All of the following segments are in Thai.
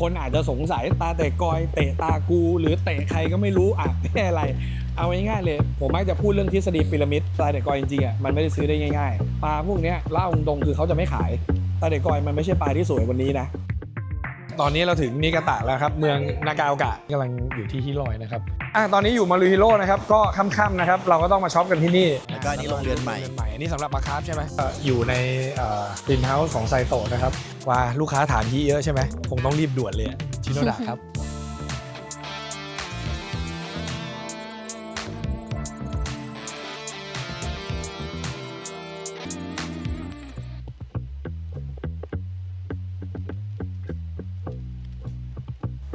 คนอาจจะสงสัยตาเตะกอยเตะตากู หรือเตะใครก็ไม่รู้อะไม่อะไร เอาง่ายๆเลย ผมมักจะพูดเรื่องทฤษฎีพีระมิดตาเตะกอยจริงๆอะมันไม่ได้ซื้อได้ง่ายๆปลาพวกเนี้ยเล่าตรงๆคือเขาจะไม่ขายตาเตะกอยมันไม่ใช่ปลาที่สวยวันนี้นะ ตอนนี้เราถึงนิกาตะแล้วครับ เมืองนากาโอกะกำลังอยู่ที่ฮิโรอยนะครับอะตอนนี้อยู่มารูฮิโร่นะครับ ก็ค่ำๆนะครับ เราก็ต้องมาช็อปกันที่นี่แล้วก็อันนี้โรงเรียนใหม่ใหม่อันนี้สำหรับมาคาร์ฟใช่ไหมเอ่ออยู่ในกรีนเฮาส์ของไซโตะนะครับ ว่าลูกค้าถามที่เยอะใช่ไหมคงต้องรีบด่วนเลยอะชิโนดะครับ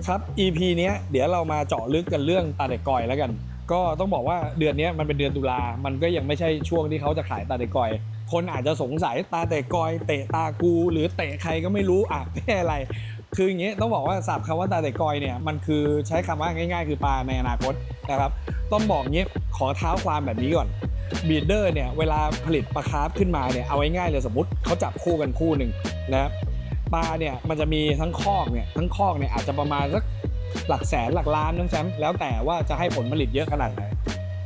ครับ EP เนี้ยเดี๋ยวเรามาเจาะลึกกันเรื่องตาเด็กกอยแล้วกัน ก็ต้องบอกว่าเดือนนี้มันเป็นเดือนตุลา มันก็ยังไม่ใช่ช่วงที่เขาจะขายตาเด็กกอย คนอาจจะสงสัยตาเตะกอย เตะตากู หรือเตะใครก็ไม่รู้อะไม่อะไร คืออย่างเงี้ยต้องบอกว่าศัพท์คำว่าตาเตะกอยเนี่ยมันคือใช้คำว่าง่าย ๆ คือปลาในอนาคตนะครับ ต้องบอกเงี้ยขอเท้าความแบบนี้ก่อนบีดเดอร์เนี่ยเวลาผลิตปลาคาร์ฟขึ้นมาเนี่ยเอาง่ายๆเลยสมมติเขาจับคู่กันคู่หนึ่งนะครับ ปลาเนี่ยมันจะมีทั้งคอกเนี่ยทั้งคอกเนี่ยอาจจะประมาณสักหลักแสนหลักล้านน้องแชมป์แล้วแต่ว่าจะให้ผลผลิตเยอะขนาดไหน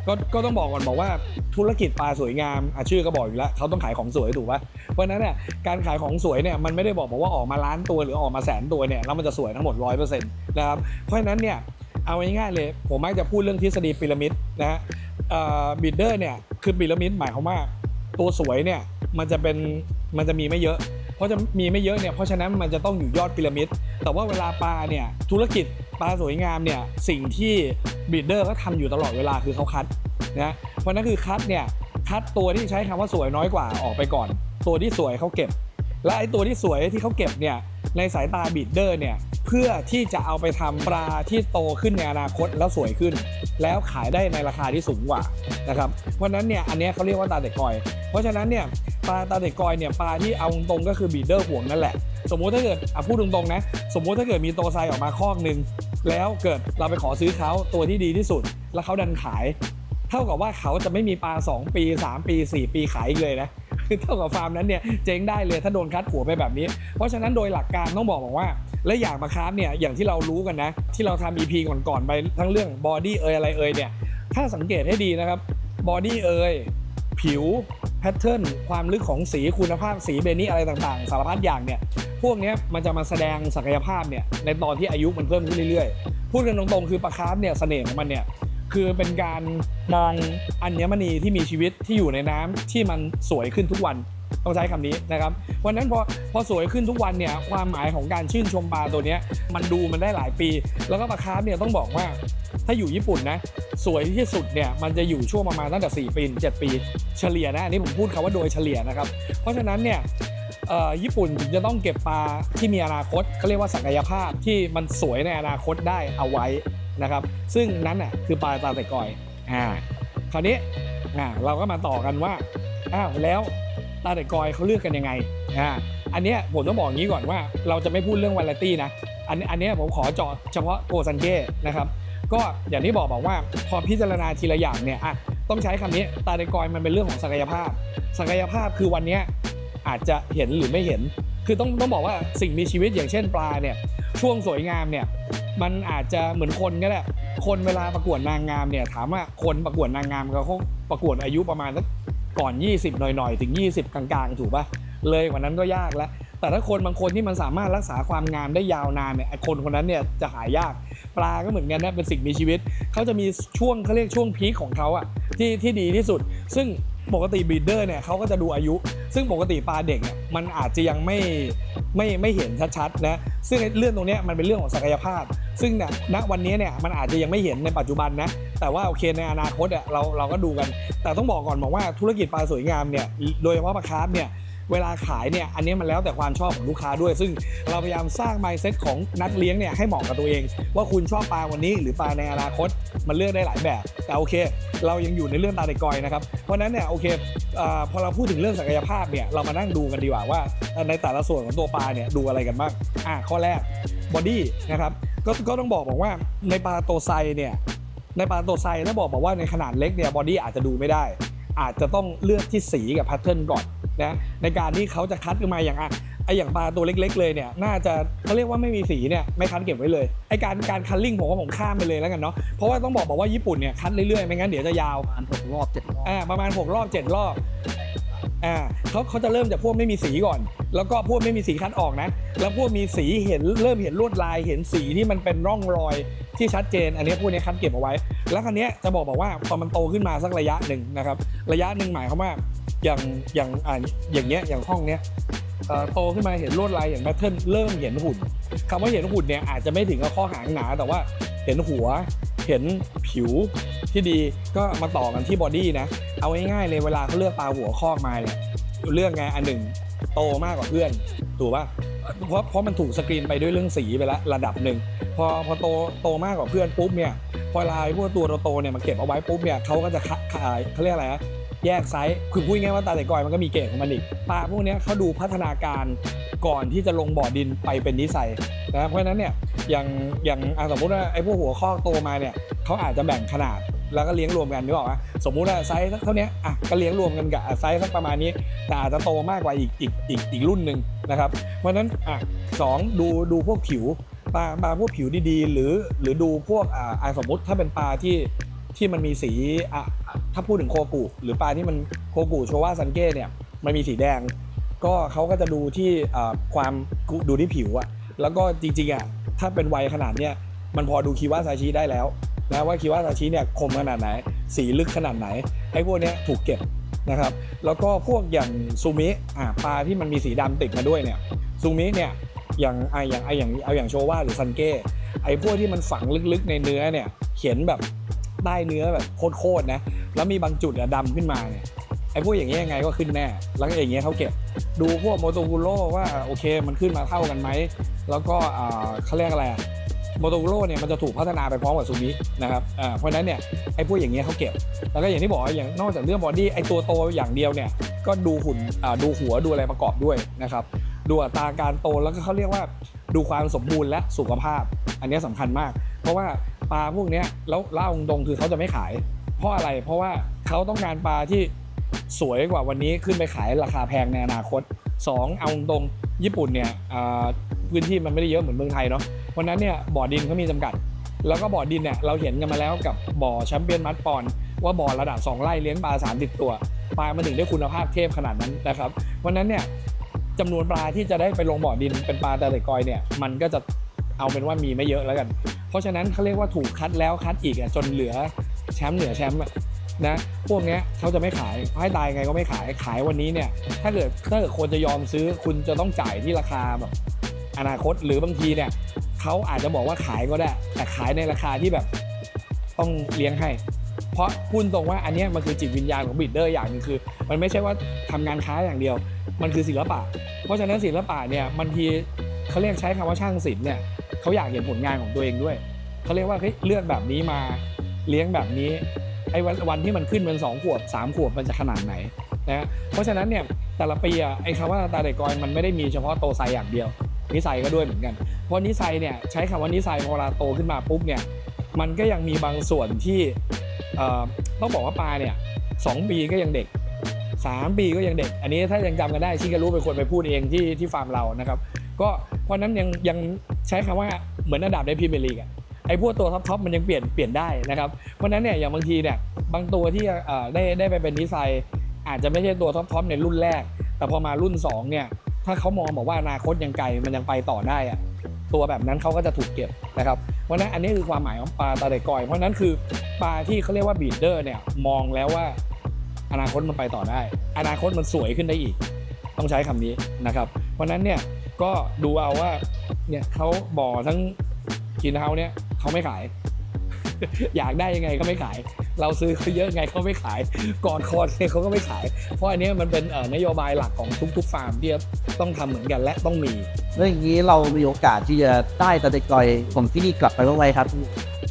ก็ก็ต้องบอกก่อนบอกว่าธุรกิจปลาสวยงามอะชื่อก็บอกอยู่แล้วเขาต้องขายของสวยถูกปะเพราะนั้นเนี่ยการขายของสวยเนี่ยมันไม่ได้บอกบอกว่าออกมาล้านตัวหรือออกมาแสนตัวเนี่ยแล้วมันจะสวยทั้งหมดร้อยเปอร์เซ็นต์นะครับเพราะฉะนั้นเนี่ยเอาง่ายๆเลยผมมักจะพูดเรื่องทฤษฎีพีระมิดนะฮะบิดเดอร์เนี่ยคือพีระมิดหมายความว่าตัวสวยเนี่ยมันจะเป็นมันจะมีไม่เยอะ เพราะจะมีไม่เยอะเนี่ยเพราะฉะนั้นมันจะต้องอยู่ยอดพีระมิด แต่ว่าเวลาปลาเนี่ยธุรกิจปลาสวยงามเนี่ยสิ่งที่บีดเดอร์ก็ทำอยู่ตลอดเวลาคือเขาคัดนะเพราะนั้นคือคัดเนี่ยคัดตัวที่ใช้คำว่าสวยน้อยกว่าออกไปก่อน ตัวที่สวยเขาเก็บ และไอ้ตัวที่สวยที่เขาเก็บเนี่ยในสายตาบีดเดอร์เนี่ย เพื่อที่จะเอาไปทำปลาที่โตขึ้นในอนาคตแล้วสวยขึ้น แล้วขายได้ในราคาที่สูงกว่านะครับเพราะฉะนั้นเนี่ยอันนี้เขาเรียกว่าตาเด็กกอย เพราะฉะนั้นเนี่ยปลาตาเด็กกอยเนี่ยปลาที่เอาตรงก็คือบีเดอร์ห่วงนั่นแหละ สมมุติถ้าเกิดอะพูดตรงๆนะสมมุติถ้าเกิดมีโตไซออกมาคอกหนึ่งแล้วเกิดเราไปขอซื้อเขาตัวที่ดีที่สุด แล้วเขาดันขาย เท่ากับว่าเขาจะไม่มีปลา 2 ปี 3 ปี 4 ปีขายอีกเลยนะเท่ากับฟาร์มนั้นเนี่ยเจ๊งได้เลยถ้าโดนคัดหัวไปแบบนี้ เพราะฉะนั้นโดยหลักการต้องบอกบอกว่า และอย่างมาคราฟเนี่ยอย่างที่เรารู้กันนะ ที่เราทำ EP ก่อนๆไปทั้งเรื่องบอดี้เอยอะไรเอยเนี่ยถ้าสังเกตให้ดีนะครับบอดี้เอยผิวแพทเทิร์นความลึกของสีคุณภาพสีเบนี่อะไรต่างๆ สารพัดอย่างเนี่ยพวกนี้มันจะมาแสดงศักยภาพเนี่ยในตอนที่อายุมันเพิ่มขึ้นเรื่อยๆ พูดกันตรงๆ คือปลาคาร์ฟเนี่ยเสน่ห์ของมันเนี่ยคือเป็นการมองอัญมณีที่มีชีวิตที่อยู่ในน้ำที่มันสวยขึ้นทุกวัน ต้องใช้คำนี้นะครับวันนั้นพอพอสวยขึ้นทุกวันเนี่ยความหมายของการชื่นชมปลาตัวนี้มันดูมันได้หลายปี แล้วก็ปลาคาร์ฟเนี่ยต้องบอกว่าถ้าอยู่ญี่ปุ่นนะสวยที่สุดเนี่ยมันจะอยู่ช่วงประมาณตั้งแต่ 4 ปีถึง7ปี เฉลี่ยนะอันนี้ผมพูดคาว่าโดยเฉลี่ยนะครับ เพราะฉะนั้นเนี่ยญี่ปุ่นจะต้องเก็บปลาที่มีอนาคตเขาเรียกว่าศักยภาพที่มันสวยในอนาคตได้เอาไว้นะครับ ซึ่งนั้นน่ะคือปลาตาเตะกอยอ่าคราวนี้อ่าเราก็มาต่อกันว่าอ้าวแล้ว ตาเตะกอยเขาเลือกกันยังไงอ่าอันเนี้ยผมต้องบอกอย่างนี้ก่อนว่า เราจะไม่พูดเรื่องวาไรตี้นะอันอันเนี้ยผมขอเจาะเฉพาะโกซันเก้นะครับก็อย่างที่บอกบอกว่าพอพิจารณาทีละอย่างเนี่ยอะต้องใช้คำนี้ตาเตะกอยมันเป็นเรื่องของศักยภาพ ศักยภาพคือวันนี้อาจจะเห็นหรือไม่เห็น คือต้องต้องบอกว่าสิ่งมีชีวิตอย่างเช่นปลาเนี่ยช่วงสวยงามเนี่ยมันอาจจะเหมือนคนก็ได้คนเวลาประกวดนางงามเนี่ยถามว่าคนประกวดนางงามเขาประกวดอายุประมาณสัก ก่อน 20 หน่อยๆ ถึง 20 กลางๆ ถูกปะเลยกว่านั้นก็ยากแล้ว แต่ถ้าคนบางคนที่มันสามารถรักษาความงามได้ยาวนานเนี่ยคนคนนั้นเนี่ยจะหายากปลาก็เหมือนกันนะเป็นสิ่งมีชีวิต เขาจะมีช่วงเขาเรียกช่วงพีคของเขาอะที่ที่ดีที่สุด ซึ่ง ปกติบีดเดอร์เนี่ยเขาก็จะดูอายุ ซึ่งปกติปลาเด็กเนี่ยมันอาจจะยังไม่ไม่ไม่เห็นชัดๆนะซึ่งเรื่องตรงนี้มันเป็นเรื่องของศักยภาพ ซึ่งเนี่ยณวันนี้เนี่ยมันอาจจะยังไม่เห็นในปัจจุบันนะแต่ว่าโอเคในอนาคตอะเราเราก็ดูกัน แต่ต้องบอกก่อนบอกว่าธุรกิจปลาสวยงามเนี่ยโดยเฉพาะปลาคาร์ฟเนี่ย เวลาขายเนี่ยอันนี้มันแล้วแต่ความชอบของลูกค้าด้วย ซึ่งเราพยายามสร้าง mindset ของนักเลี้ยงเนี่ยให้เหมาะกับตัวเอง ว่าคุณชอบปลาวันนี้หรือปลาในอนาคตมันเลือกได้หลายแบบ แต่โอเค เรายังอยู่ในเรื่องตาเด็กกอยนะครับเพราะนั้นเนี่ยโอเคอพอเราพูดถึงเรื่องศักยภาพเนี่ยเรามานั่งดูกันดีกว่าว่าในแต่ละส่วนของตัวปลาเนี่ยดูอะไรกันบ้างอะข้อแรกบอดี้นะครับก็ก็ต้องบอกบอกว่าในปลาโตไซเนี่ยในปลาโตไซถ้าบอกบอกว่าในขนาดเล็กเนี่ยบอดี้อาจจะดูไม่ได้ อาจจะต้องเลือกที่สีกับแพทเทิร์นก่อน นะในการที่เขาจะคัดขึ้นมาอย่างอะไออย่างปลาตัวเล็ก ๆ เลยเนี่ยน่าจะเขาเรียกว่าไม่มีสีเนี่ยไม่คัดเก็บไว้เลยไอการการคันลิ่งผมว่าผมข้ามไปเลยแล้วกันเนาะเพราะว่าต้องบอกบอกว่าญี่ปุ่นเนี่ยคัดเรื่อยๆไม่งั้นเดี๋ยวจะยาวประมาณหกรอบเจ็ดรอบอ่าประมาณ6รอบ7รอบอ่าเขาเขาจะเริ่มจากพวกไม่มีสีก่อน แล้วก็พวกไม่มีสีคัดออกนะ แล้วพวกมีสีเห็นเริ่มเห็นลวดลาย เห็นสีที่มันเป็นร่องรอยที่ชัดเจน อันนี้พวกนี้คัดเก็บเอาไว้ แล้วคันนี้จะบอกบอกว่าพอมันโตขึ้นมาสักระยะหนึ่งนะครับ ระยะหนึ่งหมายความว่าอย่างอย่างอ่าอย่างเงี้ยอย่างห้องเนี้ยโตขึ้นมาเห็นลวดลายเห็นแพทเทิร์นเริ่มเห็นหุ่นคำว่าเห็นหุ่นเนี่ยอาจจะไม่ถึงกับข้อหางหนาแต่ว่าเห็นหัวเห็นผิวที่ดีก็มาต่อกันที่บอดี้นะ เอาง่ายๆเลยเวลาเขาเลือกปลาหัวคอกมาเนี่ยเลือกไงอันหนึ่ง โตมากกว่าเพื่อน ถูกป่ะเพราะเพราะมันถูกสกรีนไปด้วยเรื่องสีไปแล้วระดับหนึ่งพอพอโตโตมากกว่าเพื่อนปุ๊บเนี่ยพอลายพวกตัวโตเนี่ยมันเก็บเอาไว้ปุ๊บเนี่ยเขาก็จะขายเขาเรียกอะไรนะแยกไซส์คือพูดง่ายว่าตาแต่กอยมันก็มีเกรดของมันอีกปลาพวกเนี้ยเขาดูพัฒนาการก่อนที่จะลงบ่อดินไปเป็นนิสัยนะเพราะฉะนั้นเนี่ยอย่างอย่างสมมติว่าไอ้พวกหัวข้อโตมาเนี่ยเขาอาจจะแบ่งขนาด แล้วก็เลี้ยงรวมกันนึกออกไหมสมมุติว่าไซส์เท่านี้อะก็เลี้ยงรวมกันกับไซส์สักประมาณนี้ แต่อาจจะโตมากกว่าอีกอีกอีกอีกรุ่นหนึ่งนะครับเพราะนั้นอะสองดูดูพวกผิวปลาปลาพวกผิวดีๆ หรือหรือดูพวกอ่าสมมติถ้าเป็นปลาที่ที่มันมีสีอะถ้าพูดถึงโคกุหรือปลาที่มันโคกุโชวาซันเก้เนี่ยมันมีสีแดง ก็เขาก็จะดูที่อ่าความดูที่ผิวอะแล้วก็จริงๆอะถ้าเป็นวัยขนาดเนี้ยมันพอดูคีว่าซาชิได้แล้ว นะว่าคีวาซาชิเนี่ยคมขนาดไหน สีลึกขนาดไหนไอ้พวกนี้ถูกเก็บนะครับ แล้วก็พวกอย่างซูมิอ่าปลาที่มันมีสีดำติดมาด้วยเนี่ยซูมิเนี่ยอย่างไออย่างไออย่างเอาอย่างโชว่าหรือซันเก้ไอพวกที่มันฝังลึกๆในเนื้อเนี่ยเขียนแบบใต้เนื้อแบบโคตรๆนะแล้วมีบางจุดอะดำขึ้นมาเนี่ยไอ้พวกอย่างเงี้ยยังไงก็ขึ้นแน่ แล้วอย่างเงี้ยเขาเก็บ ดูพวกโมโตกุโร่ว่าโอเคมันขึ้นมาเท่ากันไหม แล้วก็อ่าเขาเรียกอะไร โมโตโร่เนี่ยมันจะถูกพัฒนาไปพร้อมกับซูมินะครับอ่าเพราะนั้นเนี่ยไอ้พวกอย่างเงี้ยเขาเก็บ แล้วก็อย่างที่บอกอย่างนอกจากเรื่องบอดี้ไอ้ตัวโตอย่างเดียวเนี่ยก็ดูหุ่นอ่าดูหัวดูอะไรประกอบด้วยนะครับดูอัตราการโตแล้วก็เขาเรียกว่าดูความสมบูรณ์และสุขภาพ อันนี้ยสำคัญมาก เพราะว่าปลาพวกเนี้ยแล้วเล่าตรงคือเขาจะไม่ขาย เพราะอะไรเพราะว่าเขาต้องการปลาที่สวยกว่าวันนี้ขึ้นไปขายราคาแพงในอนาคต 2 เอาตรงญี่ปุ่นเนี่ยพื้นที่มันไม่ได้เยอะเหมือนเมืองไทยเนาะ ราะนั้นเนี่ยบ่อดินเขามีจำกัด แล้วก็บ่อดินเนี่ยเราเห็นกันมาแล้วกับบ่อแชมเปี้ยนมัดปอน ว่าบ่อระดับ 2ไร่เลี้ยงปลา30ตัวปลามันถึงได้คุณภาพเทพขนาดนั้นนะครับเพราะนั้นเนี่ยจำนวนปลาที่จะได้ไปลงบ่อดินเป็นปลาตะเลกอยเนี่ยมันก็จะเอาเป็นว่ามีไม่เยอะแล้วกัน เพราะฉะนั้นเขาเรียกว่าถูกคัดแล้วคัดอีกอะจนเหลือแชมป์เหนือแชมป์นะพวกเนี้ยเขาจะไม่ขายให้ตายไงก็ไม่ขายขายวันนี้เนี่ยถ้าเกิดถ้าเกิดคนจะยอมซื้อคุณจะต้องจ่ายที่ราคาแบบ อนาคตหรือบางทีเนี่ยเขาอาจจะบอกว่าขายก็ได้ แต่ขายในราคาที่แบบต้องเลี้ยงให้ เพราะพูดตรงว่าอันนี้มันคือจิตวิญญาณของบิดเดอร์อย่างหนึงคือ มันไม่ใช่ว่าทำงานค้าอย่างเดียว มันคือศิลปะ เพราะฉะนั้นศิลปะเนี่ยบางทีเขาเรียกใช้คำว่าช่างศิลป์เนี่ยเขาอยากเห็นผลงานของตัวเองด้วยเขาเรียกว่าเฮ้ยเลือกแบบนี้มาเลี้ยงแบบนี้ไอ้วันวันที่มันขึ้นเป็นสองขวบสามขวบมันจะขนาดไหนนะฮะเพราะฉะนั้นเนี่ยแต่ละปีอะไอ้คำว่าตาเด็กกอยมันไม่ได้มีเฉพาะโตไซอย่างเดียว นิสัยก็ด้วยเหมือนกัน เพราะนิสัยเนี่ยใช้คำว่านิสัยพอเวลาโตขึ้นมาปุ๊บเนี่ยมันก็ยังมีบางส่วนที่ต้องบอกว่าปลาเนี่ยสองปีก็ยังเด็กสามปีก็ยังเด็ก อันนี้ถ้ายังจำกันได้ชิคารู้เป็นคนไปพูดเองที่ที่ฟาร์มเรานะครับ ก็เพราะนั้นยังยังใช้คำว่าเหมือนอันดับในพรีเมียร์ลีกอะไอ้พวกตัวท็อปๆมันยังเปลี่ยนเปลี่ยนได้นะครับเพราะนั้นเนี่ยอย่างบางทีเนี่ยบางตัวที่ได้ได้ไปเป็นนิสัยอาจจะไม่ใช่ตัวท็อปๆในรุ่นแรก แต่พอมารุ่น2เนี่ย ถ้าเขามองบอกว่าอนาคตยังไกลมันยังไปต่อได้อะตัวแบบนั้นเขาก็จะถูกเก็บนะครับเพราะฉะนั้นอันนี้คือความหมายของปลาตาเดกอยเพราะฉะนั้นคือปลาที่เขาเรียกว่าบีดเดอร์เนี่ยมองแล้วว่า อนาคตมันไปต่อได้ อนาคตมันสวยขึ้นได้อีก ต้องใช้คำนี้นะครับ เพราะฉะนั้นเนี่ยก็ดูเอาว่าเนี่ยเขาบ่อทั้งกินเฮาเนี่ยเขาไม่ขาย อยากได้ยังไงก็ไม่ขาย เราซื้อเขาเยอะไงเขาไม่ขายก่อนคอร์เนี่ยเขาก็ไม่ขาย เพราะอันเนี้ยมันเป็นเอ่อนโยบายหลักของทุกๆฟาร์มที่ต้องทำเหมือนกันและต้องมีแล้วอย่างนี้เรามีโอกาสที่จะได้ตะเด็กกอยผมที่นี่กลับไปบ้างไหมครับ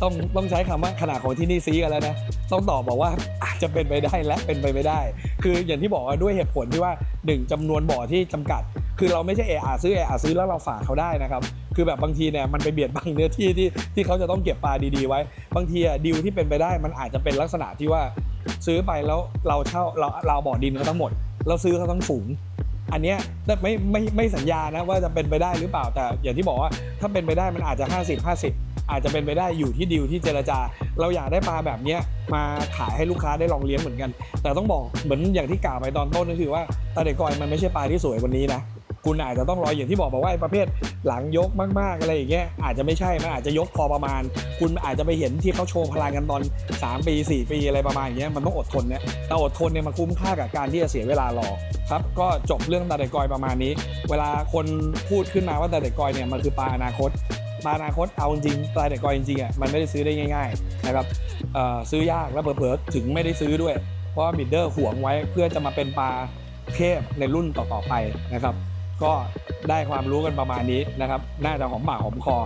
ต้องต้องใช้คำว่าขนาดของที่นี่ซีกันแล้วนะต้องตอบบอกว่าอาจจะเป็นไปได้และเป็นไปไม่ได้ คืออย่างที่บอกว่าด้วยเหตุผลที่ว่าหนึ่งจำนวนบ่อที่จำกัด คือเราไม่ใช่เออาซื้อเออาซื้อแล้วเราฝากเขาได้นะครับ คือแบบบางทีเนี่ยมันไปเบียดบังเนื้อที่ที่ที่เขาจะต้องเก็บปลาดีๆไว้ บางทีอะดีลที่เป็นไปได้มันอาจจะเป็นลักษณะที่ว่าซื้อไปแล้วเราเช่าเราเราบ่อดินเขาทั้งหมด เราซื้อเขาทั้งฝูง อันเนี้ยไม่ไม่ไม่สัญญานะว่าจะเป็นไปได้หรือเปล่าแต่อย่างที่บอกว่าถ้าเป็นไปได้มันอาจจะ 50 50 อาจจะเป็นไปได้อยู่ที่ดีลที่เจรจา เราอยากได้ปลาแบบเนี้ยมาขายให้ลูกค้าได้ลองเลี้ยงเหมือนกัน แต่ต้องบอกเหมือนอย่างที่กล่าวไปตอนต้นก็คือว่าตาเด็กกอยมันไม่ใช่ปลาที่สวยวันนี้นะ คุณอาจจะต้องรออย่างที่บอกบอกว่าไอ้ประเภทหลังยกมากๆอะไรอย่างเงี้ยอาจจะไม่ใช่มันอาจจะยกพอประมาณ คุณอาจจะไปเห็นที่เขาโชว์พลังกันตอน 3 ปี 4 ปีอะไรประมาณอย่างเงี้ยมันต้องอดทนเนี่ยแต่อดทนเนี่ยมันคุ้มค่ากับการที่จะเสียเวลารอครับก็จบเรื่องตาเด็กกอยประมาณนี้ เวลาคนพูดขึ้นมาว่าตาเด็กกอยเนี่ยมันคือปลาอนาคตปลาอนาคตเอาจริงปลาเด็กกอยจริงๆอะมันไม่ได้ซื้อได้ง่ายๆนะครับซื้อยากแล้วเผลอๆถึงไม่ได้ซื้อด้วย เพราะว่าบิดเดอร์ห่วงไว้เพื่อจะมาเป็นปลาเทพในรุ่นต่อๆไปนะครับ ก็ได้ความรู้กันประมาณนี้นะครับ น่าจะหอมปากหอมคอ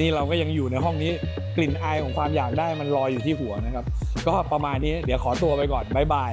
นี่เราก็ยังอยู่ในห้องนี้กลิ่นอายของความอยากได้มันลอยอยู่ที่หัวนะครับ ก็ประมาณนี้เดี๋ยวขอตัวไปก่อนบ๊ายบาย